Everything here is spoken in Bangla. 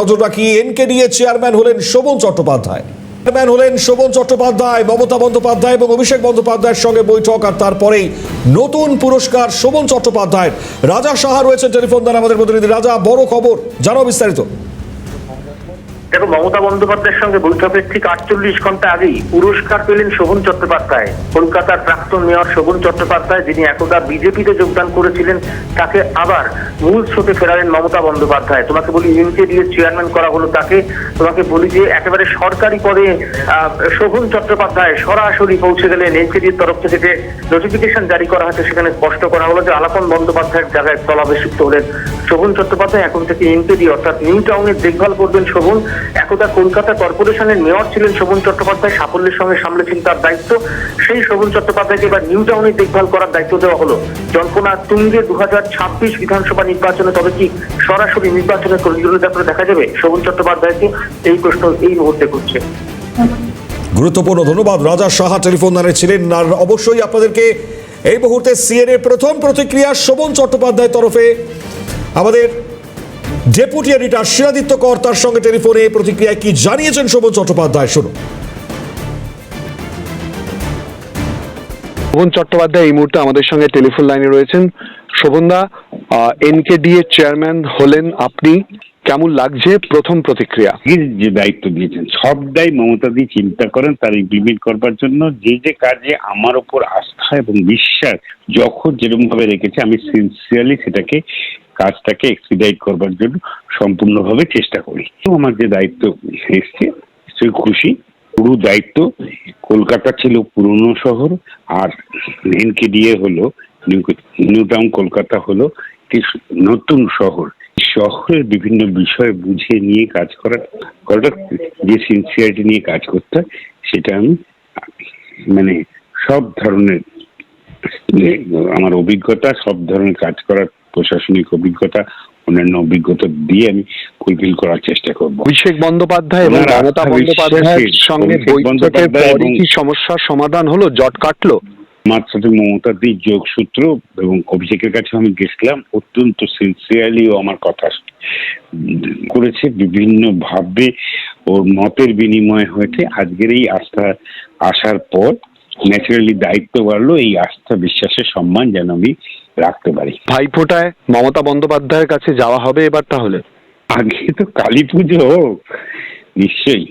নজর রাখি এনকেডিএ চেয়ারম্যান হলেন শোভন চট্টোপাধ্যায়। চেয়ারম্যান হলেন শোভন চট্টোপাধ্যায়, মমতা বন্দ্যোপাধ্যায় এবং অভিষেক বন্দ্যোপাধ্যায়ের সঙ্গে বৈঠক আর তারপরেই নতুন পুরস্কার শোভন চট্টোপাধ্যায়ের। রাজা সাহা রয়েছেন টেলিফোন দ্বারা আমাদের প্রতিনিধি। রাজা, বড় খবর জানো বিস্তারিত। দেখো, মমতা বন্দ্যোপাধ্যায়ের সঙ্গে বৈঠকের ঠিক আটচল্লিশ ঘণ্টা আগেই পুরস্কার পেলেন শোভন চট্টোপাধ্যায়। কলকাতার প্রাক্তন মেয়র শোভন চট্টোপাধ্যায়, যিনি একদা বিজেপিতে যোগদান করেছিলেন, তাকে আবার মূল স্রোতে ফেরালেন মমতা বন্দ্যোপাধ্যায়। তোমাকে বলি ইউনিটে দিয়ে চেয়ারম্যান করা হলো তাকে। তোমাকে বলি যে, একেবারে সরকারি পদে শোভন চট্টোপাধ্যায় সরাসরি পৌঁছে গেলেন। এনসিডির তরফ থেকে যে নোটিফিকেশন জারি করা হয়েছে, সেখানে স্পষ্ট করা হলো যে, আলাপন বন্দ্যোপাধ্যায়ের জায়গায় স্থলাভিষিক্ত হলেন শোভন চট্টোপাধ্যায়। এখন থেকে এনপিডি অর্থাৎ নিউ টাউনের দেখভাল করবেন শোভন একদা কলকাতা কর্পোরেশনের মেয়র ছিলেন শোভন চট্টোপাধ্যায়। সাফল্যের সঙ্গে সামলেছেন তার দায়িত্ব। সেই শোভন চট্টোপাধ্যায়কে এবার নিউ টাউনের দেখভাল করার দায়িত্ব দেওয়া হলো। জল্পনা তুঙ্গে দু বিধানসভা নির্বাচনে, তবে কি সরাসরি নির্বাচনের করে দেখা যাবে? শোভন চট্টোপাধ্যায়কে এই প্রশ্ন এই মুহূর্তে করছে গুরুত্বপূর্ণ ধন্যবাদ। রাজা সাহা টেলিফোন দ্বারা ছিলেন আর অবশ্যই আপনাদেরকে এই মুহূর্তে সিএনএ প্রথম প্রতিক্রিয়া শোভন চট্টোপাধ্যায়ের তরফে। আমাদের ডেপুটি এডিটর শিরাদিত্য কর তার সঙ্গে টেলিফোনে এই প্রতিক্রিয়ায় কি জানিয়েছেন শোভন চট্টোপাধ্যায়? শুনুন। শোভন চট্টোপাধ্যায়, এই মুহূর্তে আমাদের সঙ্গে টেলিফোন লাইনে রয়েছেন। শোভনদা এনকেডি এর চেয়ারম্যান হলেন আপনি। কেমন লাগছে প্রথম প্রতিক্রিয়া? যে দায়িত্ব দিয়েছেন। সবটাই মমতাদি চিন্তা করেন, তার ইমপ্লিমেন্ট করবার জন্য যে যে কাজে আমার ওপর আস্থা এবং বিশ্বাস যখন যেরকম ভাবে রেখেছে, আমি সিনসিয়ারলি সেটাকে, কাজটাকে এক্সপিডাইট করবার জন্য সম্পূর্ণভাবে চেষ্টা করি। আমার যে দায়িত্ব এসছে, নিশ্চয়ই খুশি। পুরো দায়িত্ব কলকাতা ছিল পুরনো শহর, আর এনকেডিএ হলো নিউ টাউন কলকাতা হলো একটি নতুন শহর। শহরের বিভিন্ন বিষয় বুঝে নিয়ে কাজ করা করাটা যে সিনসিয়ারিটি নিয়ে কাজ করতে সেটা আমি মানে সব ধরনের আমার অভিজ্ঞতা সব ধরনের কাজ করার প্রশাসনিক অভিজ্ঞতা অন্যান্য অভিজ্ঞতা দিয়ে আমি ফুলফিল করার চেষ্টা করব। অভিষেক বন্দ্যোপাধ্যায় এবং মমতা বন্দ্যোপাধ্যায়ের সঙ্গে বৈঠকের পরই কি সমস্যার সমাধান হলো? জট কাটলো? আমার সাথে মমতাদির যোগসূত্র এবং অভিষেকের কাছে আমি গেছিলাম অত্যন্ত সিনসিয়ারলি ও আমার কথা করেছে বিভিন্ন ভাবে ওর মতের বিনিময় হয়েছে। আজকের এই আস্থা আসার পর ন্যাচারালি দায়িত্ব বাড়লো এই আস্থা বিশ্বাসের সম্মান যেন আমি রাখতে পারি। ভাইফোঁটায় মমতা বন্দ্যোপাধ্যায়ের কাছে যাওয়া হবে এবার তাহলে? আগে তো কালী পুজো হোক নিশ্চয়ই।